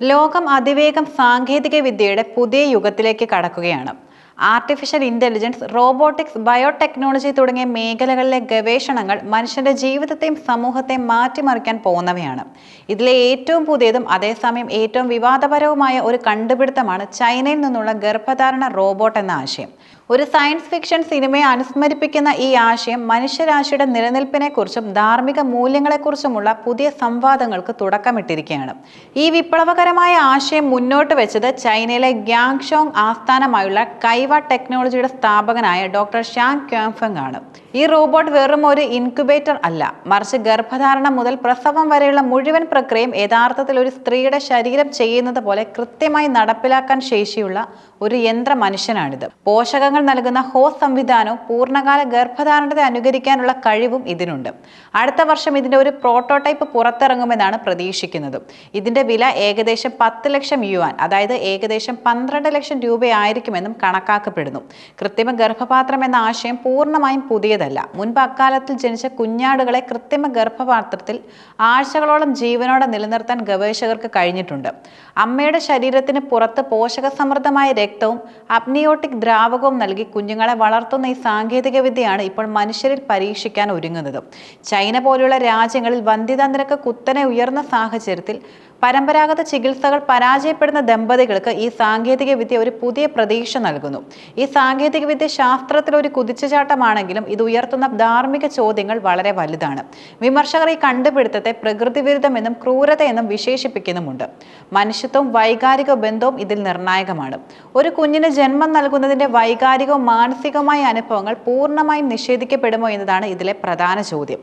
ലോകം അതിവേഗം സാങ്കേതിക വിദ്യയുടെ പുതിയ യുഗത്തിലേക്ക് കടക്കുകയാണ്. ആർട്ടിഫിഷ്യൽ ഇന്റലിജൻസ് റോബോട്ടിക്സ് ബയോടെക്നോളജി തുടങ്ങിയ മേഖലകളിലെ ഗവേഷണങ്ങൾ മനുഷ്യന്റെ ജീവിതത്തെയും സമൂഹത്തെയും മാറ്റിമറിക്കാൻ പോകുന്നവയാണ്. ഇതിലെ ഏറ്റവും പുതിയതും അതേസമയം ഏറ്റവും വിവാദപരവുമായ ഒരു കണ്ടുപിടുത്തമാണ് ചൈനയിൽ നിന്നുള്ള ഗർഭധാരണ റോബോട്ട് എന്ന ആശയം. ഒരു സയൻസ് ഫിക്ഷൻ സിനിമയെ അനുസ്മരിപ്പിക്കുന്ന ഈ ആശയം മനുഷ്യരാശിയുടെ നിലനിൽപ്പിനെക്കുറിച്ചും ധാർമ്മിക മൂല്യങ്ങളെക്കുറിച്ചുമുള്ള പുതിയ സംവാദങ്ങൾക്ക് തുടക്കമിട്ടിരിക്കുകയാണ്. ഈ വിപ്ലവകരമായ ആശയം മുന്നോട്ട് വെച്ചത് ചൈനയിലെ ഗ്യാങ്ഷോങ് ആസ്ഥാനമായുള്ള കൈവ ടെക്നോളജിയുടെ സ്ഥാപകനായ ഡോക്ടർ ഷാങ് ക്യാംഫങ് ആണ് ഈ റോബോട്ട് വെറും ഒരു ഇൻക്യുബേറ്റർ അല്ല. മറിച്ച് ഗർഭധാരണം മുതൽ പ്രസവം വരെയുള്ള മുഴുവൻ പ്രക്രിയയും യഥാർത്ഥത്തിൽ ഒരു സ്ത്രീയുടെ ശരീരം ചെയ്യുന്നത് പോലെ കൃത്യമായി നടപ്പിലാക്കാൻ ശേഷിയുള്ള ഒരു യന്ത്ര മനുഷ്യനാണിത്. പോഷകങ്ങൾ നൽകുന്ന ഹോസ് സംവിധാനവും പൂർണകാല ഗർഭധാരണത്തെ അനുകരിക്കാനുള്ള കഴിവും ഇതിനുണ്ട്. അടുത്ത വർഷം ഇതിന്റെ ഒരു പ്രോട്ടോടൈപ്പ് പുറത്തിറങ്ങുമെന്നാണ് പ്രതീക്ഷിക്കുന്നത്. ഇതിന്റെ വില ഏകദേശം പത്ത് ലക്ഷം യുവാൻ അതായത് ഏകദേശം പന്ത്രണ്ട് ലക്ഷം രൂപയായിരിക്കുമെന്നും കണക്കാക്കപ്പെടുന്നു. കൃത്രിമ ഗർഭപാത്രം എന്ന ആശയം പൂർണമായും പുതിയതല്ല മുൻപ് അക്കാലത്തിൽ ജനിച്ച കുഞ്ഞാടുകളെ കൃത്രിമ ഗർഭപാത്രത്തിൽ ആഴ്ചകളോളം ജീവനോടെ നിലനിർത്താൻ ഗവേഷകർക്ക് കഴിഞ്ഞിട്ടുണ്ട്. അമ്മയുടെ ശരീരത്തിന് പുറത്ത് പോഷകസമൃദ്ധമായ രക്തവും അപ്നിയോട്ടിക് ദ്രാവകവും നൽകി കുഞ്ഞുങ്ങളെ വളർത്തുന്ന ഈ സാങ്കേതിക വിദ്യയാണ് ഇപ്പോൾ മനുഷ്യരിൽ പരീക്ഷിക്കാൻ ഒരുങ്ങുന്നത്. ചൈന പോലുള്ള രാജ്യങ്ങളിൽ വന്ധ്യതാ നിരക്ക് കുത്തനെ ഉയർന്ന സാഹചര്യത്തിൽ പരമ്പരാഗത ചികിത്സകൾ പരാജയപ്പെടുന്ന ദമ്പതികൾക്ക് ഈ സാങ്കേതിക വിദ്യ ഒരു പുതിയ പ്രതീക്ഷ നൽകുന്നു. ഈ സാങ്കേതിക വിദ്യ ശാസ്ത്രത്തിൽ ഒരു കുതിച്ചുചാട്ടമാണെങ്കിലും ഇത് ഉയർത്തുന്ന ധാർമ്മിക ചോദ്യങ്ങൾ വളരെ വലുതാണ്. വിമർശകർ ഈ കണ്ടുപിടുത്തത്തെ പ്രകൃതിവിരുദ്ധമെന്നും ക്രൂരതയെന്നും വിശേഷിപ്പിക്കുന്നുമുണ്ട്. മനുഷ്യത്വവും വൈകാരിക ബന്ധവും ഇതിൽ നിർണായകമാണ്. ഒരു കുഞ്ഞിന് ജന്മം നൽകുന്നതിന്റെ വൈകാരികവും മാനസികവുമായ അനുഭവങ്ങൾ പൂർണമായും നിഷേധിക്കപ്പെടുമോ എന്നതാണ് ഇതിലെ പ്രധാന ചോദ്യം.